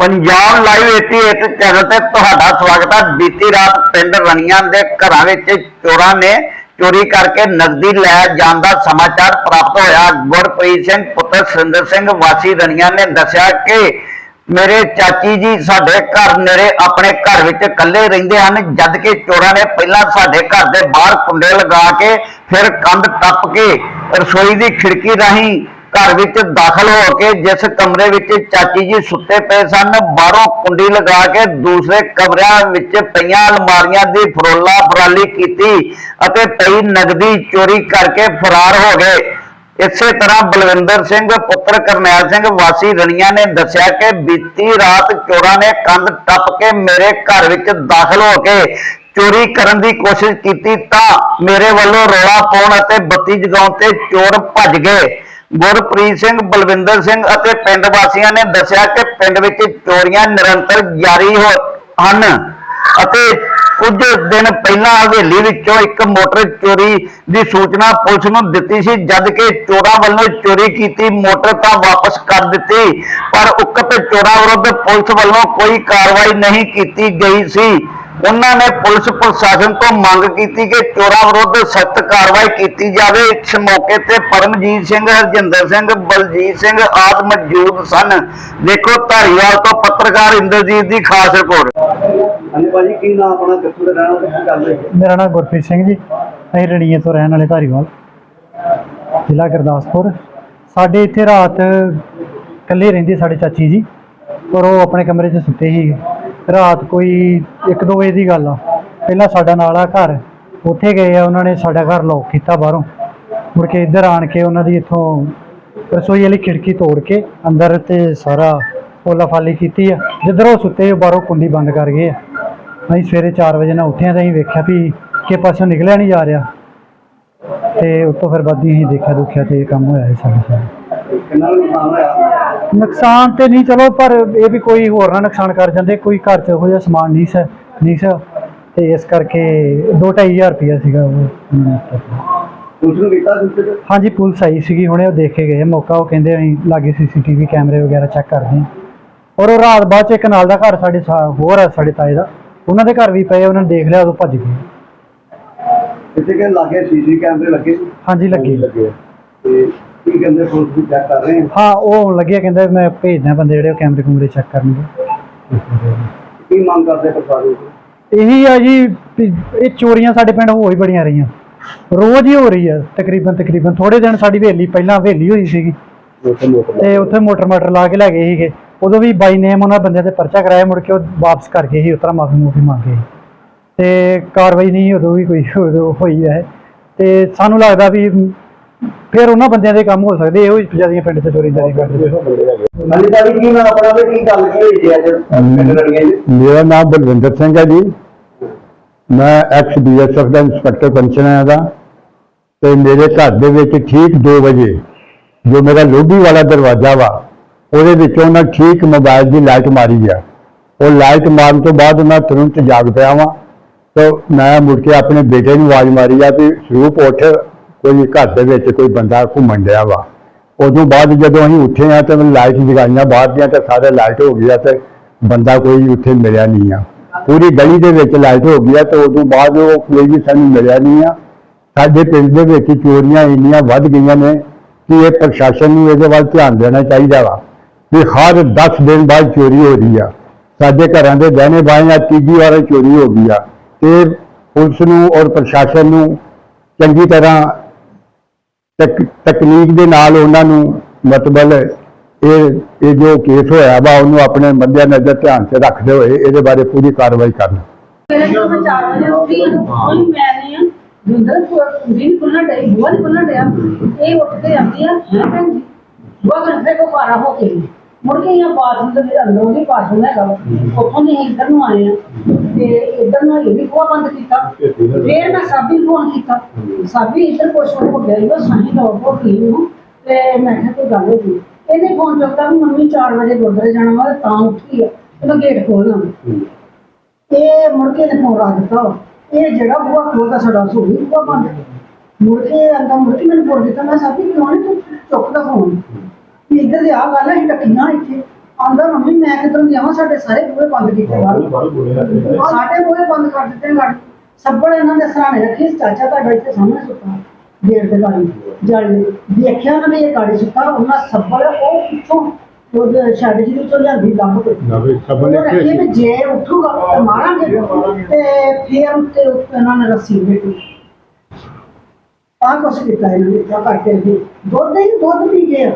Punjab live 88 channel ਤੇ ਤੁਹਾਡਾ ਸਵਾਗਤ ਹੈ ਬੀਤੀ ਰਾਤ ਪਿੰਡ ਰਣੀਆਂ ਦੇ ਘਰਾਂ ਵਿੱਚ ਚੋਰਾਂ ਨੇ ਚੋਰੀ ਕਰਕੇ ਨਕਦੀ ਲੈ ਜਾਣ ਦਾ ਸਮਾਚਾਰ ਪ੍ਰਾਪਤ ਹੋਇਆ। ਗੁਰਪ੍ਰੀਤ ਸਿੰਘ, ਪੁੱਤਰ ਸੁਰਿੰਦਰ ਸਿੰਘ, ਵਾਸੀ ਰਣੀਆਂ ਨੇ ਦੱਸਿਆ ਕਿ ਮੇਰੇ ਚਾਚੀ ਜੀ ਸਾਡੇ ਘਰ ਨੇੜੇ ਆਪਣੇ ਘਰ ਵਿੱਚ ਇਕੱਲੇ ਰਹਿੰਦੇ ਹਨ, ਜਦ ਕਿ ਚੋਰਾਂ ਨੇ ਪਹਿਲਾਂ ਸਾਡੇ ਘਰ ਦੇ ਬਾਹਰ ਕੁੰਡੇ ਲਗਾ ਕੇ ਫਿਰ ਕੰਧ ਟੱਪ ਕੇ ਰਸੋਈ ਦੀ ਖਿੜਕੀ ਰਾਹੀਂ ਘਰ ਵਿੱਚ ਦਾਖਲ ਹੋ ਕੇ ਜਿਸ ਕਮਰੇ ਵਿੱਚ ਚਾਚੀ ਜੀ ਸੁੱਤੇ ਪਏ ਸਨ, ਬਾਹਰੋਂ ਕੁੰਡੀ ਲਗਾ ਕੇ ਦੂਸਰੇ ਕਮਰਿਆਂ ਵਿੱਚ ਪਈਆਂ ਅਲਮਾਰੀਆਂ ਦੀ ਫਰੋਲਾ ਫਰਾਲੀ ਕੀਤੀ ਅਤੇ ਪਈ ਨਗਦੀ ਚੋਰੀ ਕਰਕੇ ਫਰਾਰ ਹੋ ਗਏ। ਇਸੇ ਤਰ੍ਹਾਂ ਬਲਵਿੰਦਰ ਸਿੰਘ, ਪੁੱਤਰ ਕਰਨੈਲ ਸਿੰਘ, ਵਾਸੀ ਰਣੀਆਂ ਨੇ ਦੱਸਿਆ ਕਿ ਬੀਤੀ ਰਾਤ ਚੋਰਾਂ ਨੇ ਕੰਧ ਟੱਪ ਕੇ ਮੇਰੇ ਘਰ ਵਿੱਚ ਦਾਖਲ ਹੋ ਕੇ ਚੋਰੀ ਕਰਨ ਦੀ ਕੋਸ਼ਿਸ਼ ਕੀਤੀ ਤਾਂ ਮੇਰੇ ਵੱਲੋਂ ਰੌਲਾ ਪਾਉਣ ਅਤੇ ਬੱਤੀ ਜਗਾਉਣ ਤੇ ਚੋਰ ਭੱਜ ਗਏ। ਗੁਰਪ੍ਰੀਤ ਸਿੰਘ, ਬਲਵਿੰਦਰ ਸਿੰਘ ਅਤੇ ਪਿੰਡ ਵਾਸੀਆਂ ਨੇ ਦੱਸਿਆ ਕਿ ਪਿੰਡ ਵਿੱਚ ਚੋਰੀਆਂ ਨਿਰੰਤਰ ਜਾਰੀ ਹੋ ਹਨ ਅਤੇ ਕੁਝ ਦਿਨ ਪਹਿਲਾਂ ਹਵੇਲੀ ਵਿੱਚੋਂ ਇੱਕ ਮੋਟਰ ਚੋਰੀ ਦੀ ਸੂਚਨਾ ਪੁਲਿਸ ਨੂੰ ਦਿੱਤੀ ਸੀ। ਜਦ ਕਿ ਚੋਰਾਂ ਵੱਲੋਂ ਚੋਰੀ ਕੀਤੀ ਮੋਟਰ ਤਾਂ ਵਾਪਸ ਕਰ ਦਿੱਤੀ, ਪਰ ਉਕਤ ਚੋਰਾਂ ਵਿਰੁੱਧ ਪੁਲਿਸ ਵੱਲੋਂ ਕੋਈ ਕਾਰਵਾਈ ਨਹੀਂ ਕੀਤੀ ਗਈ ਸੀ। ਉਹਨਾਂ ਨੇ ਪੁਲਿਸ ਪ੍ਰਸ਼ਾਸਨ ਤੋਂ ਮੰਗ ਕੀਤੀ ਕਿ ਚੋਰਾਂ ਵਿਰੁੱਧ ਸਖਤ ਕਾਰਵਾਈ ਕੀਤੀ ਜਾਵੇ। ਇਸ ਮੌਕੇ ਤੇ ਪਰਮਜੀਤ ਸਿੰਘ ਹਰਜਿੰਦਰ ਸਿੰਘ ਬਲਜੀਤ ਸਿੰਘ ਆਦਿ ਮੌਜੂਦ ਸਨ। ਦੇਖੋ ਧਾਰੀਵਾਲ ਤੋਂ ਪੱਤਰਕਾਰ ਇੰਦਰਜੀਤ ਦੀ ਖਾਸ ਰਿਪੋਰਟ। ਭਾਜੀ ਕੀ ਨਾਮ ਆਪਣਾ ਕਿੱਥੋਂ ਦੇ ਰਹਿਣ ਵਾਲੇ ਕੀ ਕਰਦੇ ਮੇਰਾ ਨਾਮ ਗੁਰਪ੍ਰੀਤ ਸਿੰਘ ਜੀ। ਅਸੀਂ ਰਣੀਏ ਤੋਂ ਰਹਿਣ ਵਾਲੇ ਧਾਰੀਵਾਲ ਜ਼ਿਲ੍ਹਾ ਗੁਰਦਾਸਪੁਰ। ਸਾਡੇ ਇੱਥੇ ਰਾਤ ਇਕੱਲੇ ਰਹਿੰਦੇ ਸਾਡੇ ਚਾਚੀ ਜੀ ਪਰ ਉਹ ਆਪਣੇ ਕਮਰੇ 'ਚ ਸੁੱਤੇ ਸੀ ਰਾਤ ਕੋਈ 1-2 ਵਜੇ ਦੀ ਗੱਲ ਆ। ਪਹਿਲਾਂ ਸਾਡਾ ਨਾਲ ਆ ਘਰ। ਉੱਥੇ ਗਏ ਆ, ਉਹਨਾਂ ਨੇ ਸਾਡਾ ਘਰ ਲੋਕ ਕੀਤਾ ਬਾਹਰੋਂ। ਮੁੜ ਕੇ ਇੱਧਰ ਆਣ ਕੇ ਉਹਨਾਂ ਦੀ ਇੱਥੋਂ ਰਸੋਈ ਵਾਲੀ ਖਿੜਕੀ ਤੋੜ ਕੇ ਅੰਦਰ ਤੇ ਸਾਰਾ ਪੋਲਾ ਫਾਲੀ ਕੀਤੀ ਆ। ਜਿੱਧਰ ਉਹ ਸੁੱਤੇ ਬਾਹਰੋਂ ਕੁੰਡੀ ਬੰਦ ਕਰ ਗਏ ਆ। ਅਸੀਂ ਸਵੇਰੇ 4 ਵਜੇ ਨਾਲ ਉੱਠਿਆ ਤਾਂ ਅਸੀਂ ਵੇਖਿਆ ਵੀ ਕਿ ਪਾਸੋਂ ਨਿਕਲਿਆ ਨਹੀਂ ਜਾ ਰਿਹਾ। ਤੇ ਉੱਤੋਂ ਫਿਰ ਬਾਅਦ ਅਸੀਂ ਦੇਖਿਆ ਦੁਖਿਆ ਤੇ ਇਹ ਕੰਮ ਹੋਇਆ ਹੈ ਸਾਡਾ ਨਾਲ ਕਿੰਨਾ ਨੁਕਸਾਨ ਹੋਇਆ ਨੁਕਸਾਨ ਤੇ ਨਹੀਂ ਚਲੋ ਪਰ ਇਹ ਵੀ ਕੋਈ ਹੋਰ ਨਾ ਨੁਕਸਾਨ ਕਰ ਜਾਂਦੇ। ਕੋਈ ਘਰ 'ਚ ਇਹੋ ਜਿਹਾ ਸਮਾਨ ਨਹੀਂ ਸੀ ਨਹੀਂ ਸੀ। ਤੇ ਇਸ ਕਰਕੇ 2-2500 ਰੁਪਇਆ ਸੀਗਾ ਉਹ। ਪੁਲਿਸ ਨੂੰ ਕੀਤਾ ਤੁਸੀਂ ਤੇ ਹਾਂਜੀ ਪੁਲਿਸ ਆਈ ਸੀਗੀ ਹੁਣੇ ਉਹ ਦੇਖ ਕੇ ਗਏ। ਮੌਕਾ ਉਹ ਕਹਿੰਦੇ ਅਸੀਂ ਲਾਗੇ ਸੀਸੀਟੀਵੀ ਕੈਮਰੇ ਵਗੈਰਾ ਚੈੱਕ ਕਰਦੇ ਹਾਂ। ਔਰ ਉਹ ਰਾਤ ਬਾਅਦ ਚ ਇੱਕ ਨਾਲ ਦਾ ਘਰ ਸਾਡੇ ਸਾ- ਹੋਰ ਹੈ ਸਾਡੇ ਤਾਏ ਦਾ। ਉਹਨਾਂ ਦੇ ਘਰ ਵੀ ਪਏ ਉਹਨਾਂ ਨੇ ਦੇਖ ਲਿਆ ਉਦੋਂ ਭੱਜ ਗਏ। ਇੱਥੇ ਕਿ ਲਾਗੇ ਸੀਸੀ ਕੈਮਰੇ ਲੱਗੇ? ਹਾਂਜੀ ਲੱਗੀ। ਲੱਗੇ। ਤੇ ਕੀ ਕਹਿੰਦੇ ਪੁਲਿਸ ਵੀ ਚੈੱਕ ਕਰ ਰਹੇ ਆ? ਹਾਂ ਉਹ ਆਉਣ ਲੱਗਿਆ ਕਹਿੰਦਾ ਮੈਂ ਭੇਜਦਾ ਬੰਦੇ ਜਿਹੜੇ ਉਹ ਕੈਮਰੇ ਕੁਮਰੇ ਚੈੱਕ ਕਰਨਗੇ। ਕੀ ਮੰਗ ਕਰਦੇ ਪ੍ਰਸ਼ਾਸਨ ਤੋਂ? ਇਹੀ ਆ ਜੀ ਵੀ ਇਹ ਚੋਰੀਆਂ ਸਾਡੇ ਪਿੰਡ ਹੋ ਹੀ ਬੜੀਆਂ ਰਹੀਆਂ। ਰੋਜ਼ ਹੀ ਹੋ ਰਹੀ ਆ ਤਕਰੀਬਨ ਤਕਰੀਬਨ ਥੋੜੇ ਦਿਨ ਸਾਡੀ ਹਵੇਲੀ ਪਹਿਲਾਂ ਹਵੇਲੀ ਹੋਈ ਸੀਗੀ। ਲੋਕਾਂ ਨੂੰ ਤੇ ਉੱਥੇ ਮੋਟਰ ਮਾਟਰ ਲਾ ਕੇ ਲੈ ਗਏ ਸੀਗੇ। ਉਦੋਂ ਵੀ ਬਾਈ ਨੇਮ ਉਹਨਾਂ ਬੰਦਿਆਂ ਤੇ ਪਰਚਾ ਕਰਾਇਆ ਮੁੜ ਕੇ ਉਹ ਵਾਪਸ ਕਰ ਗਏ ਸੀ ਉਤਰਾ ਮਾਫੀ ਮੂਫੀ ਮੰਗੇ ਤੇ ਕਾਰਵਾਈ ਨਹੀਂ ਉਦੋਂ ਵੀ ਕੋਈ ਉਦੋਂ ਹੋਈ ਹੈ ਤੇ ਸਾਨੂੰ ਲੱਗਦਾ ਵੀ ਫਿਰ ਉਹਨਾਂ ਬੰਦਿਆਂ ਦੇ ਕੰਮ ਹੋ ਸਕਦੇ ਇਹੋ ਜਿਹੀਆਂ ਪਿੰਡ 'ਚ ਚੋਰੀ ਜਾਰੀ ਕਰਦੇ ਹਾਂਜੀ ਭਾਜੀ ਕੀ ਨਾਮ ਆਪਣਾ ਤੇ ਕੀ ਗੱਲ ਕੀ ਹੋਈ ਜੀ ਅੱਜ ਪਿੰਡ ਰਣੀਏ ਜੀ? ਮੇਰਾ ਨਾਮ ਬਲਵਿੰਦਰ ਸਿੰਘ ਹੈ ਜੀ। ਮੈਂ ਐਕਸ ਬੀਐਸਐਫ ਦਾ ਇੰਸਪੈਕਟਰ ਪੈਨਸ਼ਨ ਆਇਆ ਦਾ। ਤੇ ਮੇਰੇ ਘਰ ਦੇ ਵਿੱਚ ਠੀਕ 2 ਵਜੇ ਜੋ ਮੇਰਾ ਲੋਬੀ ਵਾਲਾ ਦਰਵਾਜ਼ਾ ਵਾ ਉਹਦੇ ਵਿੱਚੋਂ ਉਹਨਾਂ ਠੀਕ ਮੋਬਾਈਲ ਦੀ ਲਾਈਟ ਮਾਰੀ ਆ। ਉਹ ਲਾਈਟ ਮਾਰਨ ਤੋਂ ਬਾਅਦ ਮੈਂ ਤੁਰੰਤ ਜਾਗ ਪਿਆ ਵਾਂ। ਤੇ ਮੈਂ ਮੁੜ ਕੇ ਆਪਣੇ ਬੇਟੇ ਨੂੰ ਆਵਾਜ਼ ਮਾਰੀ ਆ ਵੀ ਸਰੂਪ ਉੱਠ ਕੋਈ ਘਰ ਦੇ ਵਿੱਚ ਕੋਈ ਬੰਦਾ ਘੁੰਮਣ ਡਿਆ ਵਾ। ਉਦੋਂ ਬਾਅਦ ਜਦੋਂ ਅਸੀਂ ਉੱਠੇ ਆ ਤੇ ਲਾਈਟ ਜਗਾਈਆਂ, ਬਾਹਰ ਦੀਆਂ ਤੇ ਸਾਰੇ ਲਾਈਟ ਹੋ ਗਈ ਤੇ ਬੰਦਾ ਕੋਈ ਉੱਥੇ ਮਿਲਿਆ ਨਹੀਂ ਆ। ਪੂਰੀ ਗਲੀ ਦੇ ਵਿੱਚ ਲਾਈਟ ਹੋ ਗਈ ਤੇ ਉਦੋਂ ਬਾਅਦ ਉਹ ਕੋਈ ਵੀ ਸਾਨੂੰ ਮਿਲਿਆ ਨਹੀਂ ਆ। ਸਾਡੇ ਪਿੰਡ ਦੇ ਵਿੱਚ ਚੋਰੀਆਂ ਇੰਨੀਆਂ ਵੱਧ ਗਈਆਂ ਨੇ ਕਿ ਇਹ ਪ੍ਰਸ਼ਾਸਨ ਨੂੰ ਇਹਦੇ ਵੱਲ ਧਿਆਨ ਦੇਣਾ ਚਾਹੀਦਾ ਵਾ ਵੀ ਹਰ 10 ਦਿਨ ਬਾਅਦ ਚੋਰੀ ਹੋ ਰਹੀ ਆ। ਸਾਡੇ ਘਰਾਂ ਦੇ ਗਹਿਣੇ ਬਾਈਆਂ ਤੀਜੀ ਵਾਰ ਚੋਰੀ ਹੋ ਗਈ ਆ। ਤੇ ਪੁਲਿਸ ਨੂੰ ਔਰ ਪ੍ਰਸ਼ਾਸਨ ਨੂੰ ਚੰਗੀ ਤਰ੍ਹਾਂ ਤਕਨੀਕ ਦੇ ਨਾਲ ਉਹਨਾਂ ਨੂੰ ਮਤਲਬ ਇਹ ਇਹ ਜੋ ਕੇਸ ਹੋਇਆ ਵਾ, ਉਹਨੂੰ ਆਪਣੇ ਮੱਦੇ ਨਜ਼ਰ ਧਿਆਨ 'ਚ ਰੱਖਦੇ ਹੋਏ ਇਹਦੇ ਬਾਰੇ ਪੂਰੀ ਕਾਰਵਾਈ ਕਰਨ। ਮੇਰੇ ਜਦੋਂ ਖੁੱਲਣਾ ਡੇ ਬੁਆ ਨਹੀਂ ਖੁੱਲਣਾ ਡਿਆ। ਇਹ ਉੱਠ ਕੇ ਆਉਂਦੀ ਆ ਹੈ ਭੈਣ ਜੀ ਕੋ ਪਾਰਾ ਹੋ ਕੇ। ਮੁੜ ਕੇ ਇਹ ਬਾਥਰੂਮ ਦੇ ਅੰਦਰ ਵੀ ਬਾਥਰੂਮ ਹੈਗਾ ਵਾ। ਉੱਥੋਂ ਦੀ ਅਸੀਂ ਇੱਧਰ ਨੂੰ ਆਏ ਆ ਤੇ ਇੱਧਰ ਨੂੰ ਇਹ ਵੀ ਬੁਆ ਬੰਦ ਕੀਤਾ। ਫੇਰ ਮੈਂ ਸਾਬੀ ਨੂੰ ਫੋਨ ਕੀਤਾ। ਸਾਬੀ ਇੱਧਰ ਕੁਛ ਹੋ ਗਿਆ ਇਹ ਸਾਹੀ ਦਾ ਉਹ ਕੀ ਨੂੰ ਤੇ ਮੈਂ ਕਿਹਾ ਕੋਈ ਗੱਲ ਹੋ ਗਈ ਇਹਨੇ ਫੋਨ ਚੁੱਕਾ ਵੀ ਮੰਮੀ 4 ਵਜੇ ਗੁਰਦੁਆਰੇ ਜਾਣਾ ਵਾ ਤੇ ਤਾਂ ਉੱਠੀ ਆ। ਤੇ ਮੈਂ ਗੇਟ ਖੋਲਣਾ ਇਹ ਮੁੜ ਕੇ ਨੇ ਫੋਨ ਰੱਖ ਦਿੱਤਾ ਵਾ। ਇਹ ਜਿਹੜਾ ਬੂਹਾ ਖੋਲਦਾ ਸਾਡਾ ਸੋਈ ਬੂਹਾ ਬੰਦ। ਮੁੜ ਕੇ ਆਂਦਾ ਮੁੜ ਕੇ ਮੈਨੂੰ ਬੋਲ ਦਿੱਤਾ ਮੈਂ ਸਾਥੀ ਕਿਉਂ ਨਹੀਂ ਤੂੰ ਚੁੱਕਦਾ ਫੋਨ ਵੀ ਇੱਧਰ ਦੇ ਆ ਗੱਲ ਅਸੀਂ ਟੱਕੀਆਂ ਇੱਥੇ ਅੰਦਰ ਮੰਮੀ ਮੈਂ ਕਿਧਰੋਂ ਆਵਾਂ? ਸਾਡੇ ਸਾਰੇ ਬੂਹੇ ਬੰਦ ਕੀਤੇ ਬਾਹਰ। ਸਾਡੇ ਬੂਹੇ ਬੰਦ ਕਰ ਦਿੱਤੇ ਗਾੜੀ ਸੱਬੜ ਇਹਨਾਂ ਦੇ ਸਰਾਣੇ ਰੱਖੀ। ਚਾਚਾ ਤੁਹਾਡਾ ਇੱਥੇ ਸਾਹਮਣੇ ਸੁੱਤਾ। ਗੇਟ ਦੇ ਗਾੜੀ ਜਾਲੀ। ਦੇਖਿਆ ਨਾ ਇਹ ਗਾੜੀ ਸੁੱਤਾ ਉਹਨਾਂ ਸੱਬੜ ਉਹ ਪਿੱਛੋਂ ਉਹਦੇ ਛੱਡ ਜੀ ਤੋਂ। ਲਿਆਂਦੀ ਲੱਭ ਕੇ ਉਹ ਰੱਖੀ ਵੀ ਜੇ ਉੱਠੂਗਾ ਤਾਂ ਮਾਰਾਂਗੇ। ਤੇ ਫਿਰ ਉੱਤੇ ਇਹਨਾਂ ਨੇ ਰੱਸੀ ਬੇਟੀ। ਆਹ ਕੁਛ ਕੀਤਾ ਇਹਨਾਂ ਨੇ ਤਾਂ ਕਰਕੇ ਦੁੱਧ ਹੀ ਦੁੱਧ ਪੀ ਗਏ ਆ